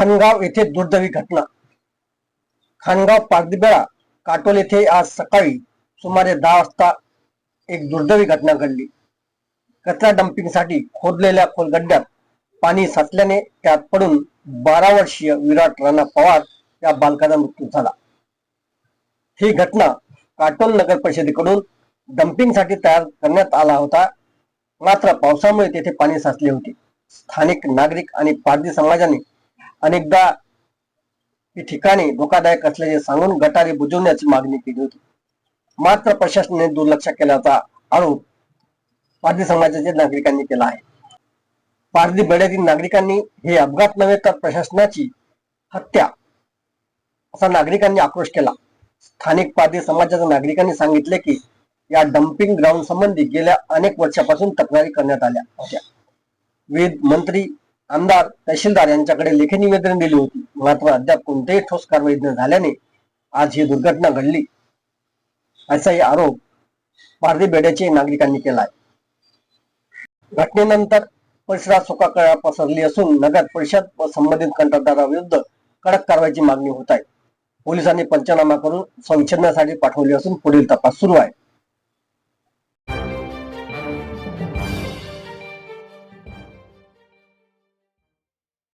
खानगाव येथे दुर्दैवी घटना. खानगाव पागदिबेळा काटोल येथे आज सकाळी सुमारे दहा वाजता एक दुर्दैवी घटना घडली. कचरा डम्पिंगसाठी खोदलेल्या खोलगड्ड्यात पाणी साचल्याने त्यात पडून बारा वर्षीय विराट राणा पवार या बालकाचा मृत्यू झाला. ही घटना काटोल नगर परिषदेकडून डम्पिंगसाठी तयार करण्यात आला होता. मात्र पावसामुळे तेथे पाणी साचले होते. स्थानिक नागरिक आणि पारधी समाजाने अनेकदा ही ठिकाणे धोकादायक असल्याचे सांगून गटारे बुजवण्याची मागणी केली होती. मात्र प्रशासनाने दुर्लक्ष केल्याचा आरोप पारधी समाजाच्या नागरिकांनी केला आहे. पारधी बेड्यातील नागरिकांनी हे अपघात नव्हे तर प्रशासनाची हत्या असा नागरिकांनी आक्रोश केला. स्थानिक पारधी समाजाच्या नागरिकांनी सांगितले की या डम्पिंग ग्राउंड संबंधी गेल्या अनेक वर्षापासून तक्रारी करण्यात आल्या होत्या. विविध मंत्री आमदार तहसीलदार यांच्याकडे लेखी निवेदन दिली होती. मात्र अद्याप कोणत्याही ठोस कारवाई न झाल्याने आज ही दुर्घटना घडली. असाही आरोप पारधी बेड्याचे नागरिकांनी केला आहे घटनेनंतर परिसरात सुकाकळा पसरली असून नगर परिषद व संबंधित कंत्राटदाराविरुद्ध कडक कारवाईची मागणी होत आहे. पोलिसांनी पंचनामा करून संशोधनासाठी पाठवले असून पुढील तपास सुरू आहे.